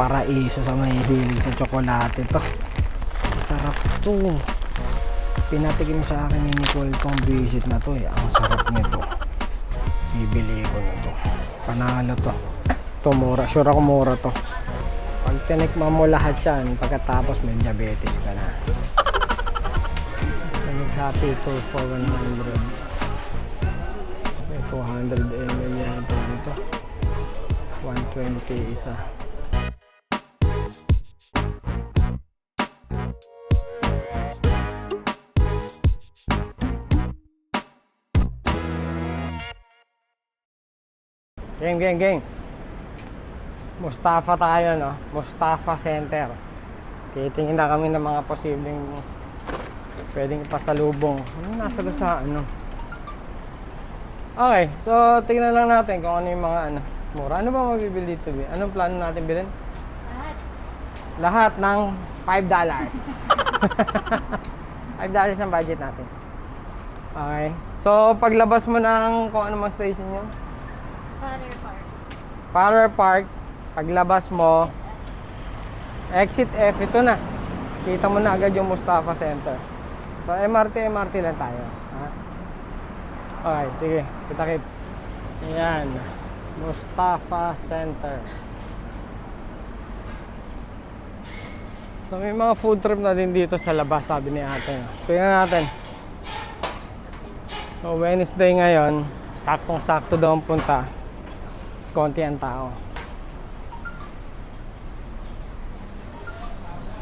paraiso sa may hilig sa tsokolate to. Sarap to. Pinatikim sa akin ni Nicole tong visit na to eh. Ang sarap nito. Bibili ko na to. Panalo to. To mura. Sure ako mura to. Pag tinikman mo lahat yan, pagkatapos may diabetes ka na. Panic happy to for 100. Okay, 200 ml yan ito dito. 120 isa. Gang, gang, gang. Mustafa tayo, no? Mustafa Center. Titingin na kami ng mga posibleng pwedeng ipasalubong. Ano nasa sa ano? Okay, so tingnan lang natin kung ano yung mga ano. Mura. Ano ba mabibili dito? Bi? Anong plano natin bilhin? Lahat. Lahat ng $5. dollars. $5 dollars ang budget natin. Okay. So, paglabas mo ng kung ano mang station yun, Father Park. Power Park, paglabas mo, exit F, ito na. Kita mo na agad yung Mustafa Center. So, MRT, MRT lang tayo. Ha? Okay, sige. Kita kit. Ayan. Mustafa Center. So, may mga food trip na din dito sa labas, sabi ni ate. Tingnan natin. So, Wednesday ngayon, saktong-sakto daw ang punta konti ang tao.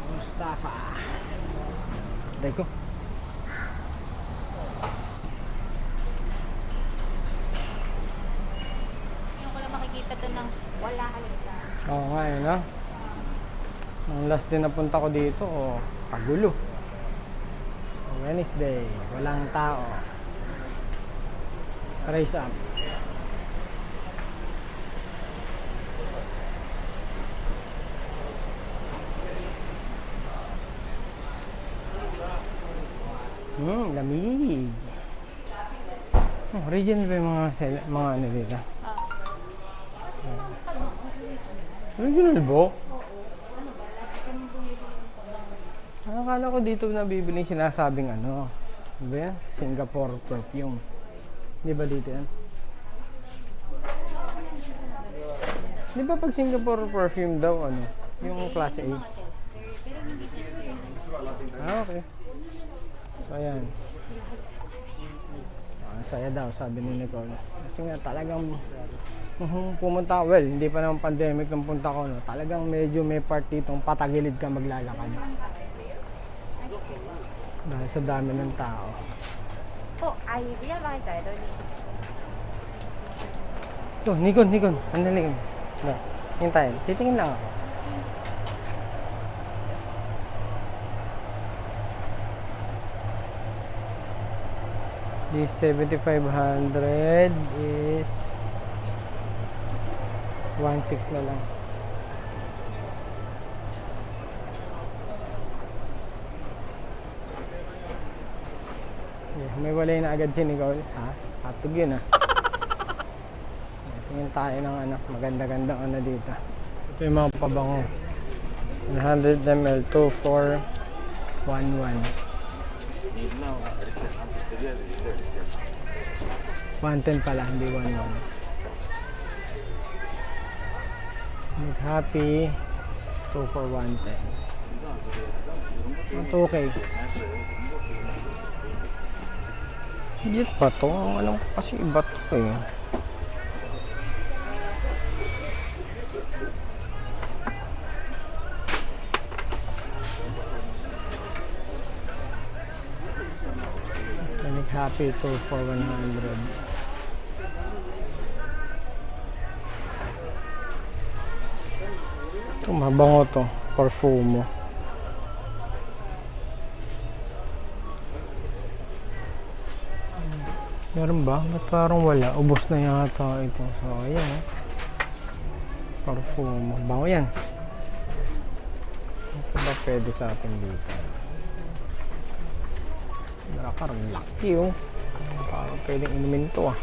Mustafa. Yung ko lang makikita doon ng wala halika. Oo nga eh, no? Ang last din na punta ko dito, oh, pagulo. Wednesday, walang tao. Raise up. Hmm, lamig. Oh, original ba yung mga, sel- mga ano dito? Original ba? Ano akala ko dito nabibili yung sinasabing ano? Ano ba yan? Singapore perfume. Di ba dito yan? Di ba pag Singapore perfume daw ano? Yung klase A? Ah, okay. So, ayan. Ah, saya daw, sabi ni Nicole. Kasi nga talagang Mhm, pumunta well, hindi pa naman pandemic nung punta ko, no. Talagang medyo may part ditong patagilid ka maglalakad. Dahil sa dami ng tao. Oh, idea ba kayo doon? Ito, Nikon, Nikon. Andali. No, hintayin. Titingin lang ako. This 7,500 is 1.6 na lang. Yeah, may walay na agad si Nicole. Ha? Hatog yun ah. Tingin tayo ng ano, maganda-gandang ano dito. Ito yung mga pabango. 100 ml, 2411. 110 pala, hindi 11. Make happy, 2 for 110. Ito okay. Hindi pa to. Alam ko kasi iba to eh. Happy Tour for 100. Ito, mabango to. Perfumo. Meron ba? Ba't parang wala? Ubos na yata ito. So, ayan oh. Perfumo. Bango yan. Ito ba pwede sa atin dito? Dracar, laki oh. Parang pwedeng inumin to ah.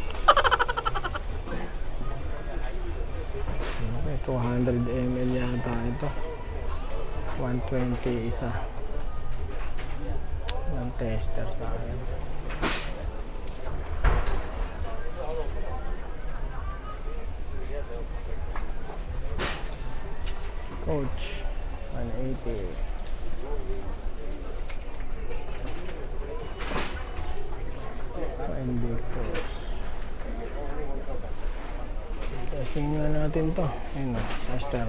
Okay, 200 ml yata ito 120 isa ng tester sa akin coach 180 natin to ayun o tester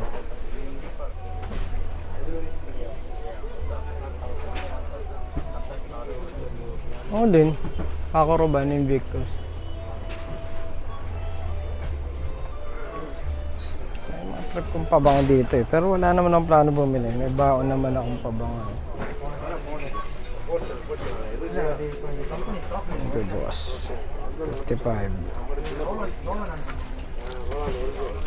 Oo din. Kakoroban Invictus. May mga trip kong pabango dito eh. Pero wala naman akong plano bumili. May baon naman akong pabango. Ito boss. 55.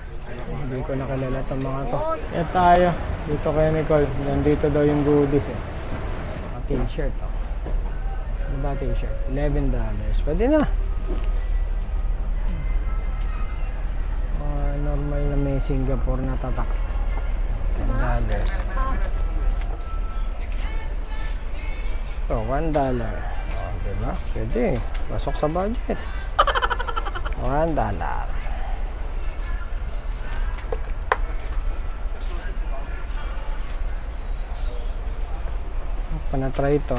Hindi ko nakalala itong mga to. Yan tayo. Dito kay Nicole. Nandito daw yung goodies eh. Mga t-shirt oh. Ano ba t-shirt? $11. Pwede na. Mga normal na may Singapore na tatak. $10. Ito, $1. Oh, diba? Pwede. Pasok sa budget. $1. Panatry ito.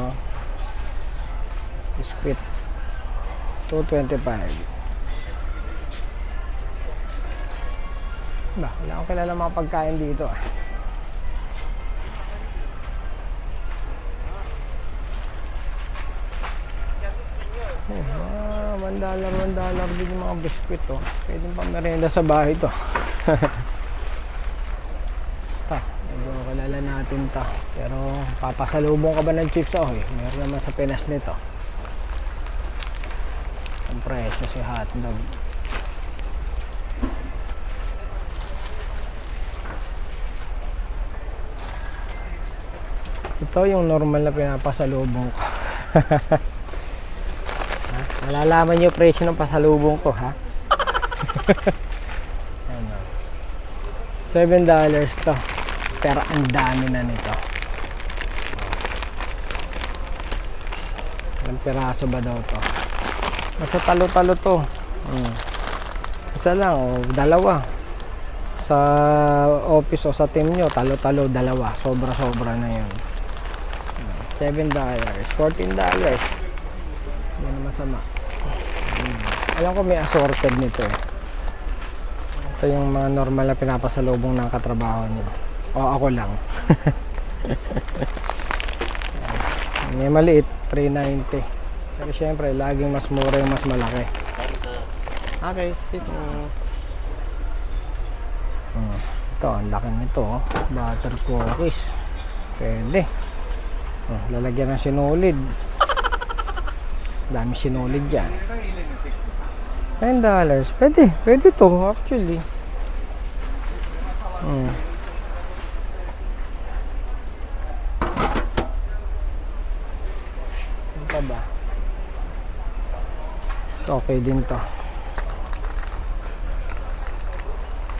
Biscuit. 225. Ba, wala akong kilala mga pagkain dito ah. Oh, ah, one dollar, one dollar din yung mga biscuit oh. Pwede pa merienda sa bahay to. ta, medyo kilala natin ta. Pero papasalubong ka ba ng chips oh eh. Meron naman sa Pinas nito. Ang presyo si hotdog. Ito yung normal na pinapasalubong ko. Ha? Malalaman niyo presyo ng pasalubong ko, ha? ano? $7 to. Pero ang dami na nito. Ilang piraso ba daw to? Nasa talo-talo to. Hmm. Isa lang, o dalawa. Sa office o sa team nyo, talo-talo, dalawa. Sobra-sobra na yan. $7, $14. Hindi na masama. Hmm. Alam ko may assorted nito eh. Ito yung mga normal na pinapasalubong ng katrabaho niyo. O ako lang. may maliit, 390. Pero syempre, laging mas mura yung mas malaki. Okay, sit mo. Hmm. Ito, ang laki nito. oh. Butter cookies. Pwede. Oh, lalagyan ng sinulid. Dami sinulid dyan. $10. Pwede. Pwede to actually. Hmm. Ano pa ba? Okay din to.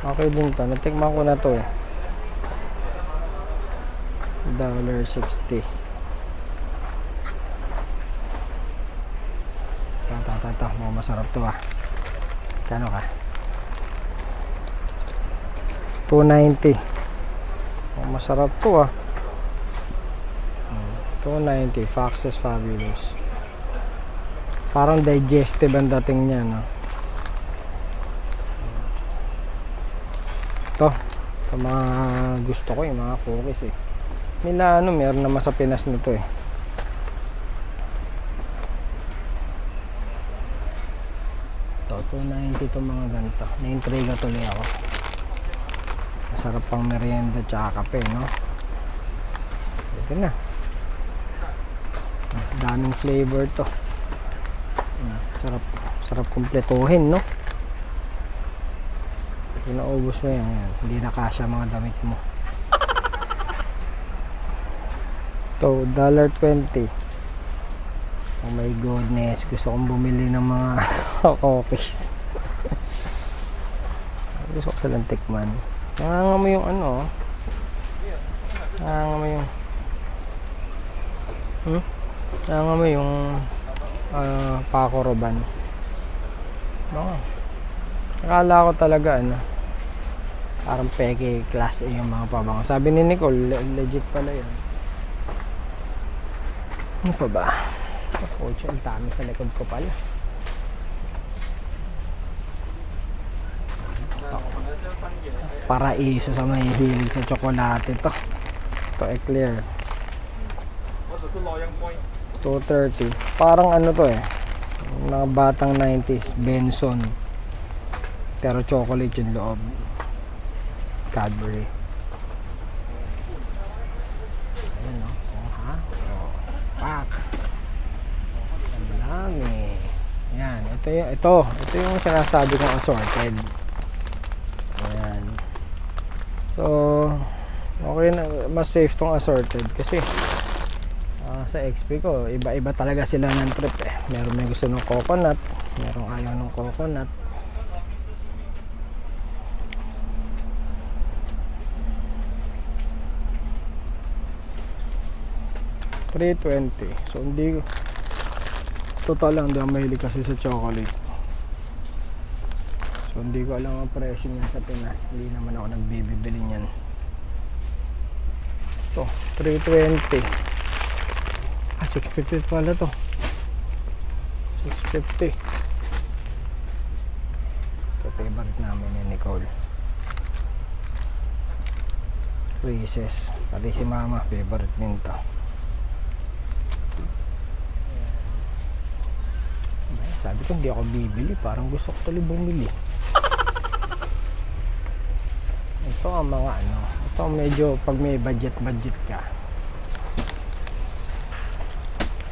Okay din to. Natikman ko na to eh. Dollar $1.60. Ito, ito, ito, ito. Mukhang masarap to ah. Kano ka? 290. Mukhang masarap to ah. Hmm, 290. Foxes Fabulous. Parang digestive ang dating niya, no? Ito. Sa mga gusto ko, yung mga cookies eh. Nila ano, meron naman sa Pinas nito eh. Ito, 290 itong mga ganito. Na-intriga tuloy ako. Masarap pang merienda tsaka kape, no? Ito na. Daming flavor to. Sarap, sarap kumpletuhin, no? Kung naubos mo yan, yan, hindi na kasya mga damit mo. Ito, $1.20. Oh my goodness, gusto kong bumili ng mga cookies. gusto ko silang tikman. Nanganga mo yung ano. Nanganga mo yung Hmm? Nanganga mo yung uh, pakoroban. Baka. Akala ko talaga ano, parang peke class A yung mga pabango. Sabi ni Nicole, le- legit pala yun. Ano pa ba? Ako, ang dami sa likod ko pala. Paraiso sa may hilig sa tsokolate to. To eclair. 230. Parang ano to eh. Mga batang 90s. Benson. Pero chocolate yung loob. Cadbury. Ayan o. Oh, ha? Oh. Pak. Ang dami. Yan. Ito yung, ito. Ito yung sinasabi kong assorted. Ayan. So, okay na. Mas safe tong assorted. Kasi, sa XP ko, iba-iba talaga sila ng trip eh. Meron may gusto ng coconut. Meron ayaw ng coconut. $320. So, hindi total lang, ako mahilig kasi sa chocolate. So, hindi ko alam ang presyo niyan sa Pinas. Hindi naman ako nagbibili niyan. Ito, 320. Ah, 650 pala to. 650. Ito, favorite namin ni Nicole. Reese's. Pati si Mama, favorite din to. Sabi ko hindi ako bibili, parang gusto ko tuloy bumili. Ito ang mga ano, ito medyo pag may budget budget ka.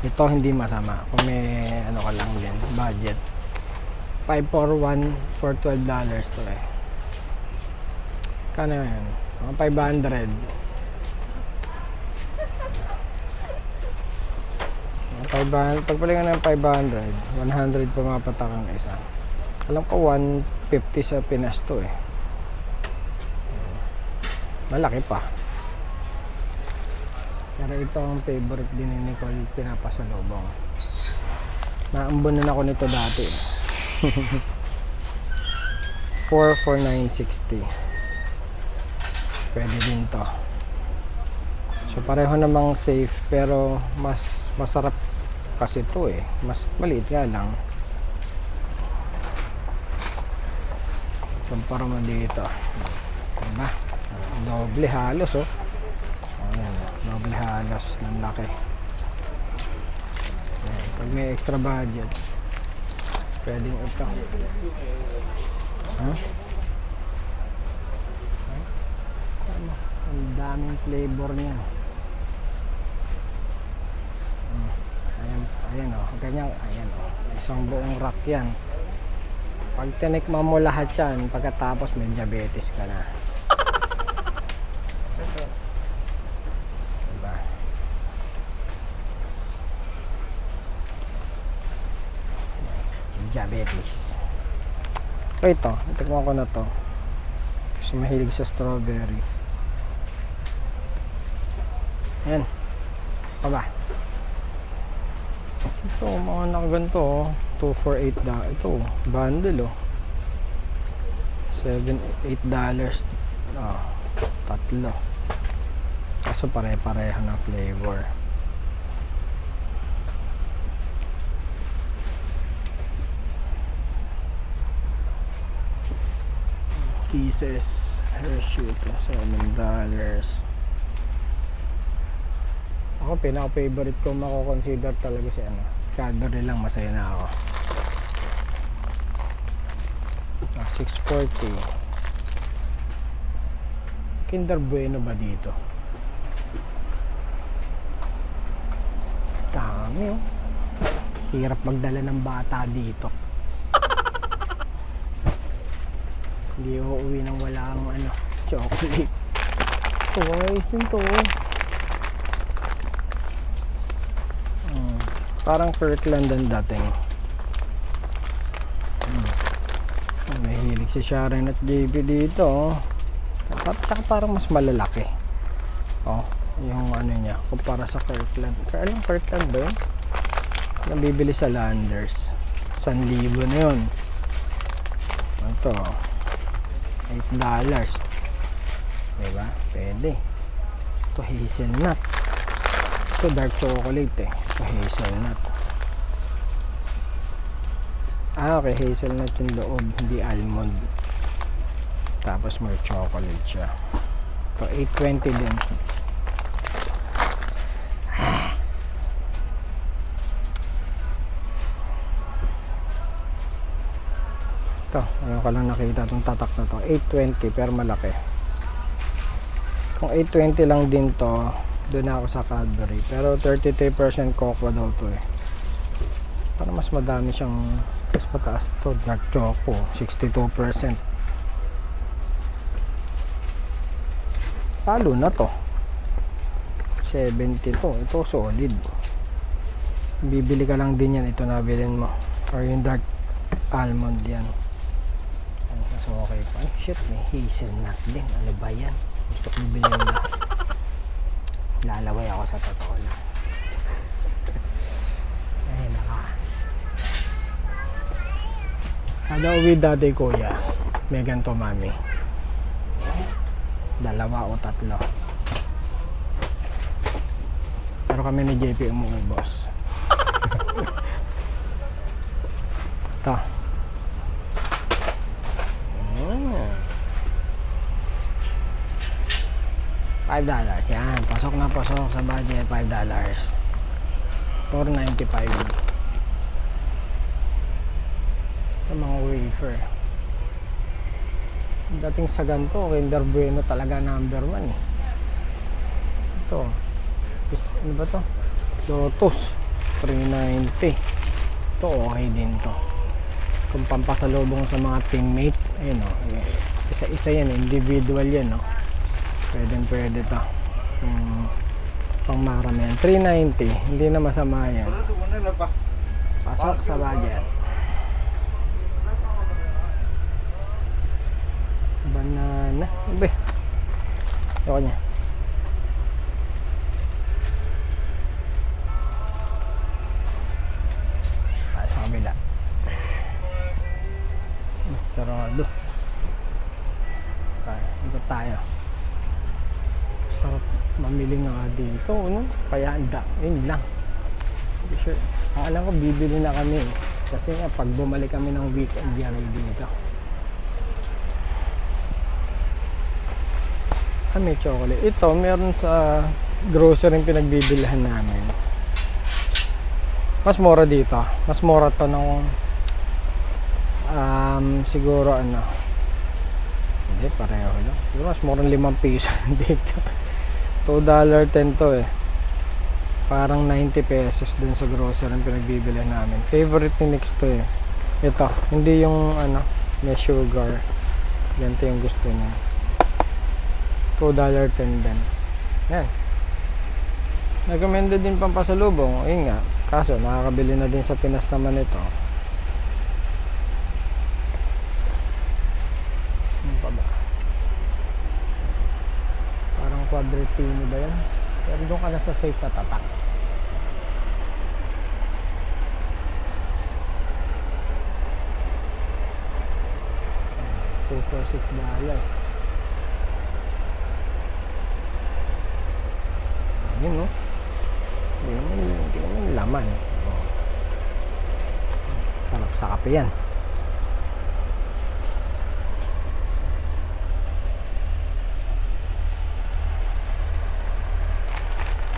Ito hindi masama kung may ano ka lang din, budget. 5 for 1 for 12 dollars to eh. Kano yan? Mga 500. Mga 500, pagpalingan ng 500, 100 pa mapatak ang isa. Alam ko 150 sa Pinas to eh. Malaki pa. Pero ito ang favorite din ni Nicole pinapasalubong. Naambunan ako nito dati. 4 for 960. Pwede din to. So pareho namang safe pero mas masarap kasi to eh. Mas maliit nga lang. Kumpara mo dito. Diba? Doble halos oh. Doble halos ng laki. Ayan, pag may extra budget, pwedeng ito. Ano? Ang daming flavor niya. Mm, Ayan, ayan oh, ganyan, ayan oh. Isang buong rack yan. Pag tinikman mo lahat yan, pagkatapos may diabetes ka na. Diba? Diabetes. So ito, itikman ko na to. Kasi mahilig sa strawberry. Ayan. Pa ba? Ito, mga nakaganto oh. 248 da. Ito, bundle oh. 7 8 dollars. Oh, tatlo. Kaso pare-pareho ng flavor. Kisses. Hershey ito, 7 dollars. Ako, pinaka-favorite ko mako-consider talaga si ano. Cadbury lang, masaya na ako. Ah, 640. Kinder Bueno ba dito? Dami oh. Hirap magdala ng bata dito. Hindi ako uwi nang wala ang ano, chocolate. Ito, ayos din to. oh. Mm, parang Kirkland ang dating. Mm. May hilig si Sharon at JB dito. Oh. At saka parang mas malalaki. Oh, yung ano niya, kumpara sa Kirkland. Alam, Kirkland ba yun? Nabibili sa Landers. 1,000 na yun. Ito. 8 dollars. Diba? Pwede. Ito hazelnut. Ito dark chocolate eh. Ito hazelnut. Ah, okay. Hazelnut yung loob. Hindi almond. Tapos may chocolate siya. Ito 820 din. Ito, ngayon ka lang nakita itong tatak na to. 820 pero malaki. Kung 820 lang din to, doon ako sa Cadbury. Pero 33% cocoa daw to eh. Para mas madami siyang mas mataas to. Dark choco, 62%. Talo na to. 70 to. Ito solid. Bibili ka lang din yan. Ito nabilin mo. Or yung dark almond yan. Okay pa. Ay, shit, may hazelnut din. Ano ba yan? Gusto kong bilhin na. Lalaway ako sa totoo lang. Ay, naka. Kada uwi dati kuya, may ganito mami. Dalawa o tatlo. Pero kami ni JP umuubos. Ito. $5 yan. Pasok na pasok sa budget $5 $4.95 sa mga wafer. Dating sa ganito Kinder Bueno talaga number 1 eh. Ito. Ano ba to? Lotus 390 ito okay din to. Kung pampasalubong sa mga teammate ayun oh, o isa isa yan individual yan o Pwede pwede to. Hmm, pang maramihan. 390. Hindi na masama yan. Pasok sa budget. Banana. Abe. Ayoko niya. Dito. Ano? Kaya anda. Yun lang. Hindi sure. Ang alam ko bibili na kami. Kasi nga pag bumalik kami ng weekend yan ay dito. Ah, may chocolate. Ito, meron sa grocery yung pinagbibilihan namin. Mas mura dito. Mas mura to ng um, siguro ano. Hindi, pareho lang. Siguro mas mura ng 5 piso dito. $2.10 to eh. Parang 90 pesos dun sa grocery yung pinagbibilihan namin. Favorite ni Nix to eh. Ito, hindi yung ano, may sugar. Ganito yung gusto niya. $2.10 din. Yan. Recommended din pampasalubong. Ayun nga. Kaso, nakakabili na din sa Pinas naman ito. Ano pa ba? Parang quadratini ba yan? Pero doon ka na sa safe na tatak. Two for six dollars. Yun no? Hindi naman, hindi naman laman. Oh. Sarap sa kape yan.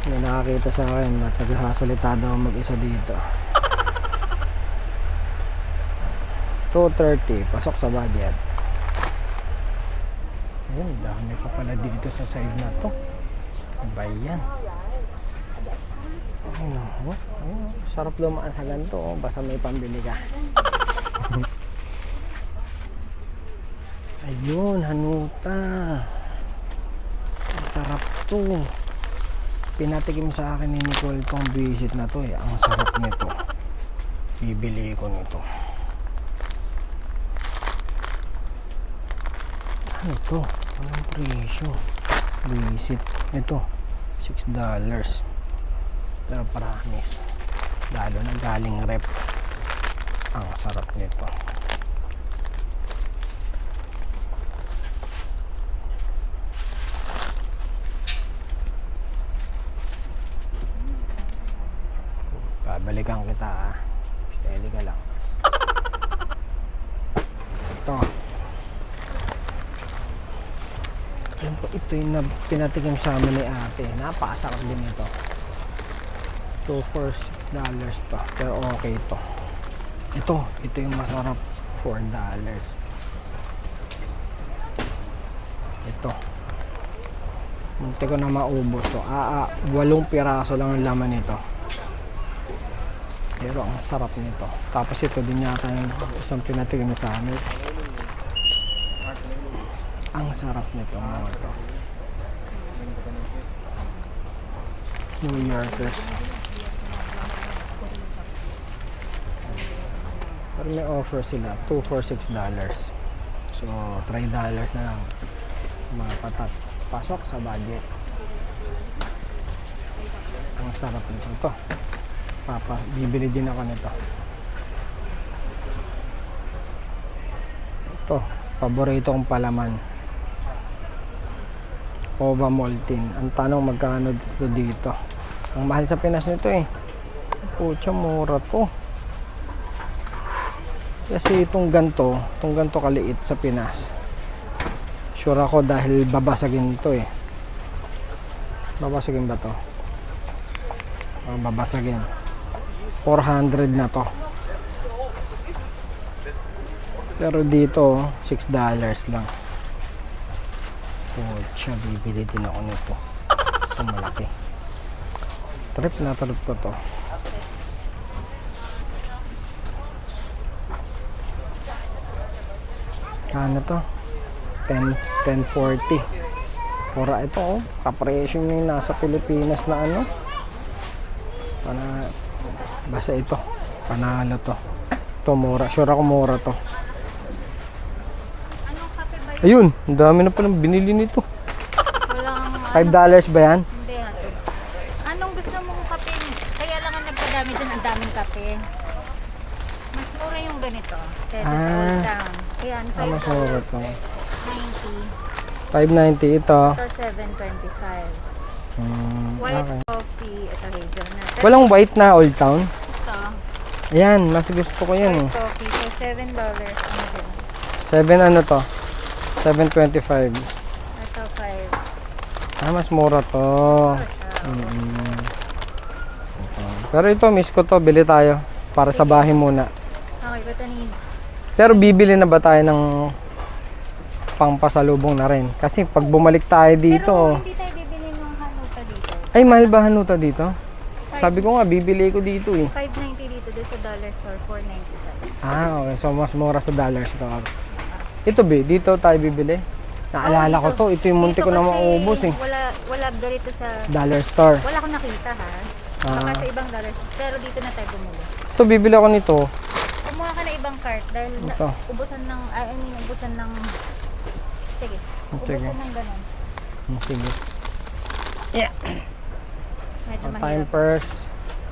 May nakakita sa akin na nagsasalita daw mag-isa dito. 2.30, pasok sa budget. Ayun, dami pa pala dito sa side na to. Ba yan? Ayun, oh, oh. sarap lumaan sa ganito. Oh. Basta may pambili ka. Ayun, hanuta. Sarap to. Pinatikim sa akin ni Nicole tong visit na to eh. Ang sarap nito. Bibili ko nito. Ano to? Anong presyo? Visit. Ito. $6 dollars. Pero promise. Lalo na galing rep. Ang sarap nito. Babalikan kita ah. Steady ka lang. Ito. Alam ko, ito yung na- pinatikim sa amin ni ate. Napakasarap din ito. 2 for $6 dollars to. Pero okay to. Ito, ito yung masarap. 4 dollars. Ito. Munti ko na maubos to. Ah, ah, walong piraso lang ang laman nito. Pero ang sarap nito. Tapos ito din yata yung isang pinatikim sa amin. Ang sarap nito mga to. New Yorkers. Pero may offer sila. 2 for 6 dollars. So, 3 dollars na lang. Mga patat. Pasok sa budget. Ang sarap nito. Ito. Papa, bibili din ako nito. Ito, paborito kong palaman. Ova Moltin. Ang tanong magkano dito dito. Ang mahal sa Pinas nito eh. Pucha, mura to. Kasi itong ganto, itong ganto kaliit sa Pinas. Sure ako dahil babasagin to eh. Babasagin ba to? Oh, babasagin. 400 na to. Pero dito, 6 dollars lang. Pucha, bibili din ako nito. Ito malaki. Trip na trip ko to. Ano to? 10, 1040. Pura ito oh. Kapresyo yung nasa Pilipinas na ano. Pana, basta ito. Panalo to. Ito mura. Sure ako mura to. Ayun, ang dami na palang binili nito. Walang 5 dollars ba yan? Hindi. Anong gusto mong kape? Kaya lang ang nagpadami dun ang daming kape. Mas mura yung ganito. Kesa sa Ah. Old Town. Ayan, Ah, mas mura to. 5.90. 590 ito. Ito 7.25. Hmm, okay. coffee. Ito hazelnut. Ito, Walang white na Old Town? ito. Ayan, mas gusto ko yan eh. Coffee. So, 7 dollars ang din. 7 ano to? 725. Ito 5. Ah, mas mura to. Mm. Ito. Pero ito, miss ko to. Bili tayo. Para sa bahay muna. Okay, but need. Pero bibili na ba tayo ng pangpasalubong na rin? Kasi pag bumalik tayo dito, Pero hindi tayo bibili ng hanuta dito. ay mahal ba hanuta dito? Sabi ko nga, bibili ko dito eh. 5.90 dito. Doon sa dollar store, 4.95. Ah, okay. So, mas mura sa dollars to. Ito, be, dito tayo bibili. Naalala Oo, ko to. Ito yung munti Dito ko na maubos eh. Wala, wala ganito sa... Dollar store. Wala akong nakita ha. Baka Ah. sa ibang dollar. Pero dito na tayo bumili. Ito, bibili ako nito. Kumuha ka na ibang cart dahil na, Ito. ubusan ng... Ay, I mean, ubusan ng... Sige. Sige. Ubusan ng ganun. Sige. Medyo Ang time mahirap. purse.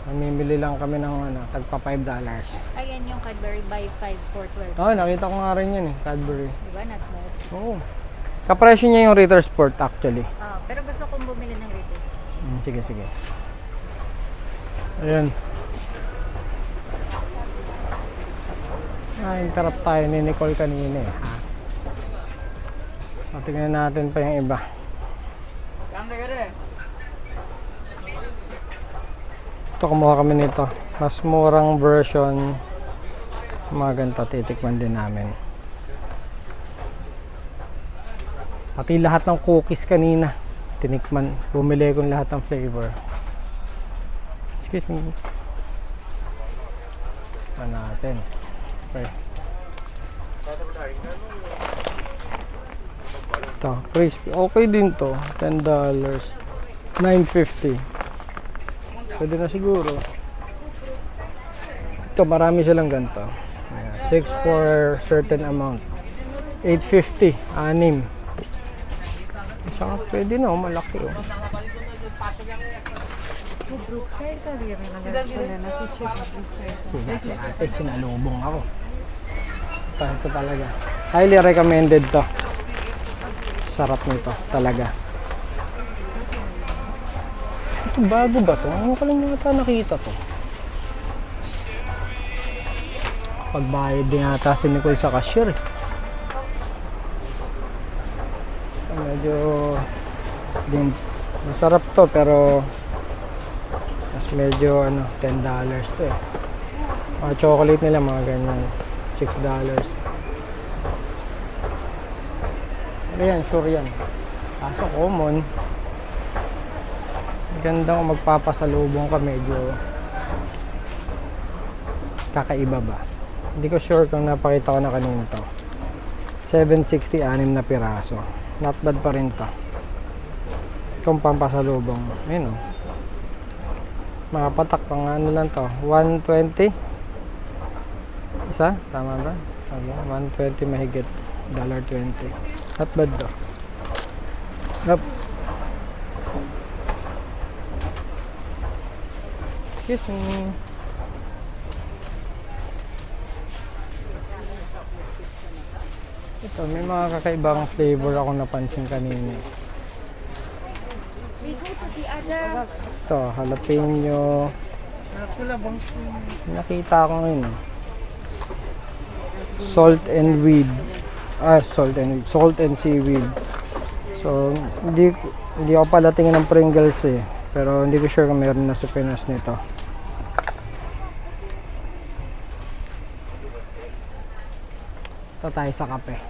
Mamimili lang kami ng ano, tagpa 5 dollars. Ayan yung Cadbury buy 5 for 12. Oh, nakita ko nga rin yan eh, Cadbury. Diba? Not bad. Oo. Kapresyo niya yung Ritter Sport actually. Ah, pero gusto kong bumili ng Ritos. Hmm, sige, sige. Ayan. Ah, interrupt tayo ni Nicole kanina eh. Ha? So, tingnan natin pa yung iba. Ito, kumuha kami nito. Mas murang version. Mga ganito, titikman din namin. Pati lahat ng cookies kanina. Tinikman. Bumili ko lahat ng flavor. Excuse me. Pa natin. Okay. Ito, crispy. Okay din to. $10. 9.50. Pwede na siguro. Ito, marami silang ganito. Ayan, 6 for certain amount. 8.50. Anim. Saka pwede na, oh, malaki oh. Sige, si ate, sinalubong ako. Ito, ito talaga. Highly recommended to. Sarap nito, talaga. Bago ba to? Ano ko lang yata nakita to? Pagbayad din yata si Nicole sa cashier eh. Medyo din masarap to pero mas medyo ano 10 dollars to eh. Mga chocolate nila mga ganyan 6 dollars. Ano yan? Sure yan. Kaso common. Ganda kung magpapasalubong ka medyo kakaiba ba. Hindi ko sure kung napakita ko na kanina to. 760 anim na piraso. Not bad pa rin to. Kung pampasalubong. Ayun o. Mga patak pang ano lang to. 120. Isa? Tama ba? Okay. 120 mahigit. $1.20. Not bad to. Yup. Excuse me. Ito, may mga kakaibang flavor ako napansin kanina. Ito, jalapeno. Nakita ko ngayon. Salt and weed. Ah, salt and salt and seaweed. So, hindi hindi ako pala tingin ng Pringles eh. Pero hindi ko sure kung meron na sa Pinas nito. Ito tayo sa kape.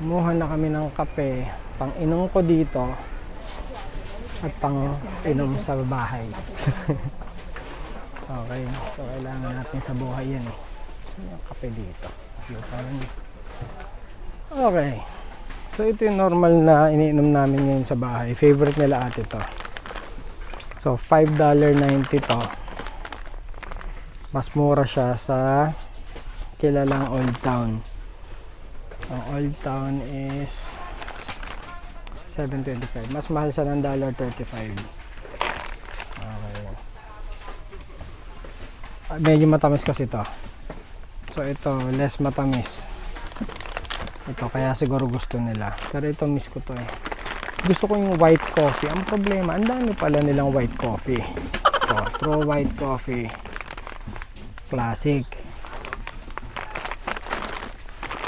Kumuha na kami ng kape. Pang inom ko dito. At pang inom sa bahay. okay. So, kailangan natin sa buhay yan eh. Yung kape dito. Okay. So, ito yung normal na iniinom namin ngayon sa bahay. Favorite nila ate to. So, $5.90 to. Mas mura siya sa kilalang Old Town. Ang Old Town is 7.25. Mas mahal siya ng $1.35. Okay. Medyo matamis kasi to. So ito, less matamis. Ito, kaya siguro gusto nila. Pero ito, miss ko to eh. Gusto ko yung white coffee. Ang problema, ang dami pala nilang white coffee. Ito, true white coffee. Classic.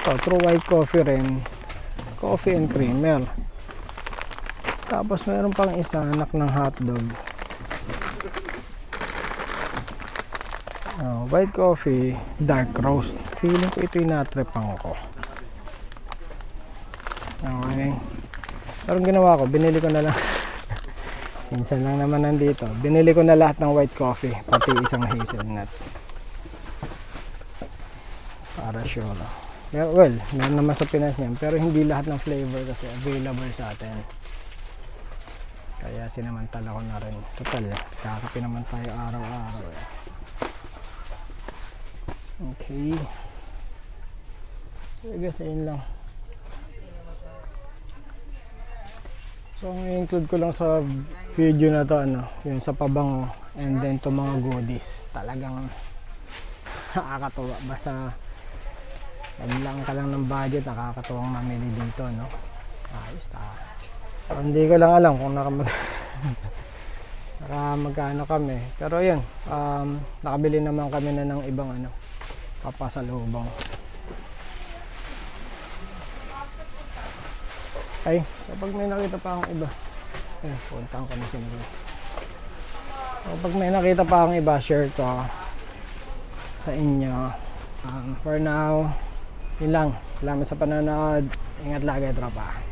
Ito, true white coffee rin. Coffee and creamer. Tapos meron pang isa, anak ng hotdog. Oh, white coffee, dark roast. Feeling ko ito yung natrepang ko. Okay. Pero ginawa ko, binili ko na lang. Minsan lang naman nandito. Binili ko na lahat ng white coffee, pati isang hazelnut. Para sure. Well, meron naman sa Pinas yan. Pero hindi lahat ng flavor kasi available sa atin. Kaya sinamantala ko na rin. Total, kakapi naman tayo araw-araw. Eh. Okay. So, I guess lang. So, ang include ko lang sa video na to, ano, yung sa pabango, and then to mga goodies. Talagang nakakatuwa. Basta, lang ka lang ng budget, nakakatuwang mamili dito, no? Ayos, ta. So, hindi ko lang alam kung nakamag naka magkano kami. Pero yun, um, nakabili naman kami na ng ibang ano, papasalubong. Ay, so pag may nakita pa akong iba, ay, puntang ko na sinigil. So pag may nakita pa akong iba, share ko sa inyo. Um, for now, yun lang. Salamat sa panonood. Ingat lagi, tropa.